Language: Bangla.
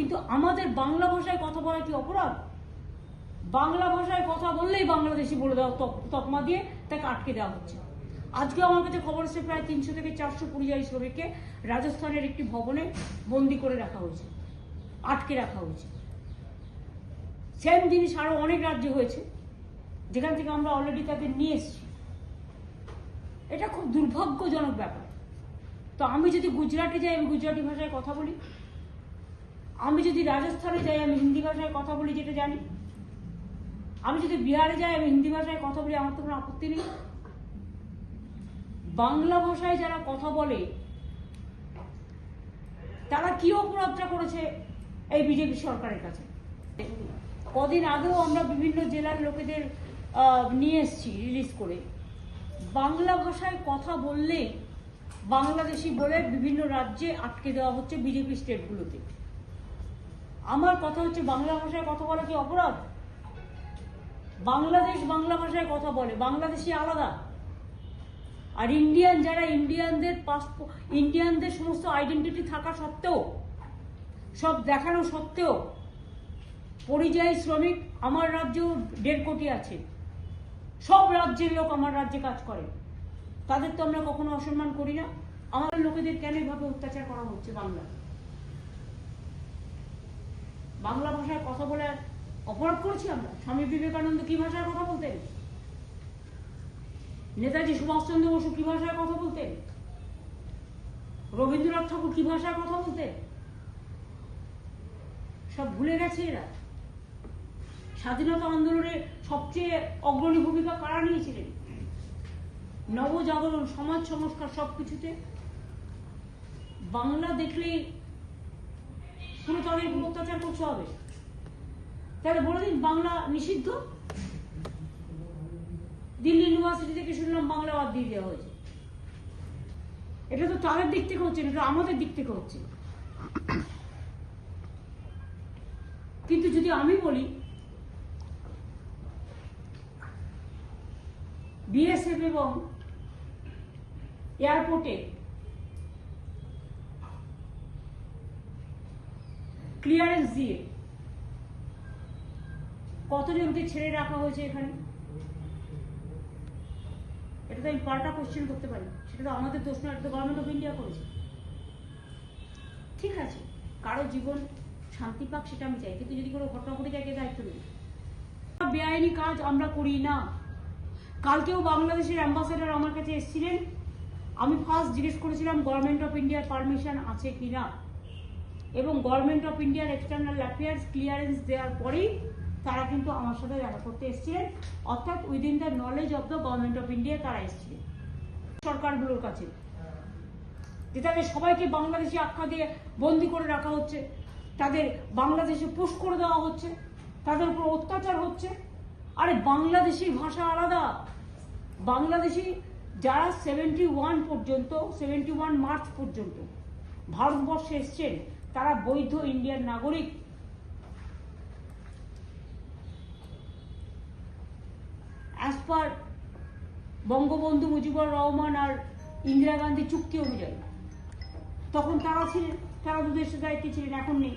কিন্তু আমাদের বাংলা ভাষায় কথা বলা কি অপরাধ? বাংলা ভাষায় কথা বললেই বাংলাদেশি বলে দেওয়া তক- তকমা দিয়ে তাকে আটকে দেওয়া হচ্ছে। আজকে আমার কাছে খবর এসেছে, প্রায় তিনশো থেকে চারশো পরিযায়ী শ্রমিককে রাজস্থানের একটি ভবনে বন্দি করে রাখা হয়েছে, আটকে রাখা হয়েছে। সেম জিনিস আরও অনেক রাজ্যে হয়েছে, যেখান থেকে আমরা অলরেডি তাদের নিয়ে এসেছি। এটা খুব দুর্ভাগ্যজনক ব্যাপার। তো আমি যদি গুজরাটে যাই, আমি গুজরাটি ভাষায় কথা বলি আমি যদি রাজস্থানে যাই, আমি হিন্দি ভাষায় কথা বলি যেটা জানি। আমি যদি বিহারে যাই, আমি হিন্দি ভাষায় কথা বলি, আমার তো কোনো আপত্তি নেই। বাংলা ভাষায় যারা কথা বলে, তারা কি অপরাধটা করেছে এই বিজেপি সরকারের কাছে? কদিন আগেও আমরা বিভিন্ন জেলার লোকেদের নিয়ে এসেছি রিলিজ করে। বাংলা ভাষায় কথা বললে বাংলাদেশি বলে বিভিন্ন রাজ্যে আটকে দেওয়া হচ্ছে বিজেপি স্টেটগুলোতে আমার কথা হচ্ছে বাংলা ভাষায় কথা বলা কি অপরাধ? বাংলাদেশ বাংলা ভাষায় কথা বলে বাংলাদেশি আলাদা। আর ইন্ডিয়ান যারা ইন্ডিয়ানদের পাসপোর্ট ইন্ডিয়ানদের সমস্ত আইডেন্টিটি থাকা সত্ত্বেও, সব দেখানো সত্ত্বেও, পরিযায়ী শ্রমিক আমার রাজ্যেও দেড় কোটি আছে। সব রাজ্যের লোক আমার রাজ্যে কাজ করে। তাদের তো আমরা কখনো অসম্মান করি না। আমাদের লোকেদের কেন এভাবে অত্যাচার করা হচ্ছে বাংলা বাংলা ভাষায় কথা বলে অপরাধ করেছি আমরা। স্বামী বিবেকানন্দ কি ভাষায় কথা বলতেন? নেতাজি সুভাষচন্দ্র বসু কি ভাষায় কথা বলতেন? রবীন্দ্রনাথ ঠাকুর কি ভাষায় কথা বলতেন? সব ভুলে গেছে এরা। স্বাধীনতা আন্দোলনে সবচেয়ে অগ্রণী ভূমিকা কারা নিয়েছিলেন? নবজাগরণ, সমাজ সংস্কার সবকিছুতে। বাংলা দেখলেই পুরো তাদের অত্যাচার করতে হবে। তাহলে বলে দিন বাংলা নিষিদ্ধ? দিল্লি ইউনিভার্সিটি থেকে শুনলাম বাংলা বাদ দিয়ে দেওয়া হয়েছে। এটা তো তাদের দিক থেকে হচ্ছে এটা আমাদের দিক থেকে হচ্ছে। কিন্তু যদি আমি বলি বিএসএফ এবং এয়ারপোর্টে ক্লিয়ারেন্স দিয়ে কতজনকে ছেড়ে রাখা হয়েছে এখানে? এটা তো আমি পাল্টা কোশ্চেন করতে পারি। সেটা তো আমাদের দোষ নয়, এটা তো গভর্নমেন্ট অফ ইন্ডিয়া করেছে। ঠিক আছে, কারও জীবন শান্তি পাক সেটা আমি চাই, কিন্তু যদি কোনো ঘটনা ঘটে যায় কে দায়িত্ব নেবে বেআইনি কাজ আমরা করি না। কালকেও বাংলাদেশের অ্যাম্বাসেডার আমার কাছে এসেছিলেন। আমি ফার্স্ট জিজ্ঞেস করেছিলাম গভর্নমেন্ট অফ ইন্ডিয়ার পারমিশন আছে কি না এবং গভর্নমেন্ট অফ ইন্ডিয়ার এক্সটার্নাল অ্যাফেয়ার্স ক্লিয়ারেন্স দেওয়ার পরেই তারা কিন্তু আমার সাথে দেখা করতে এসেছিলেন। অর্থাৎ within the knowledge of the government of India তারা এসেছিলেন। সরকারগুলোর কাছে। যে তাদের সবাইকে বাংলাদেশি আখ্যা দিয়ে বন্দি করে রাখা হচ্ছে। তাদের বাংলাদেশে পুশ করে দেওয়া হচ্ছে। তাদের উপর অত্যাচার হচ্ছে। আরে বাংলাদেশি ভাষা আলাদা। বাংলাদেশি যারা সেভেন্টি ওয়ান পর্যন্ত সেভেন্টি ওয়ান মার্চ পর্যন্ত ভারতবর্ষে এসছেন তারা বৈধ ইন্ডিয়ান নাগরিক। অ্যাজ পার বঙ্গবন্ধু মুজিবুর রহমান আর ইন্দিরা গান্ধী চুক্তি অনুযায়ী, তখন তারা ছিলেন, তারা দুদেশের দায়িত্বে ছিলেন, এখন নেই।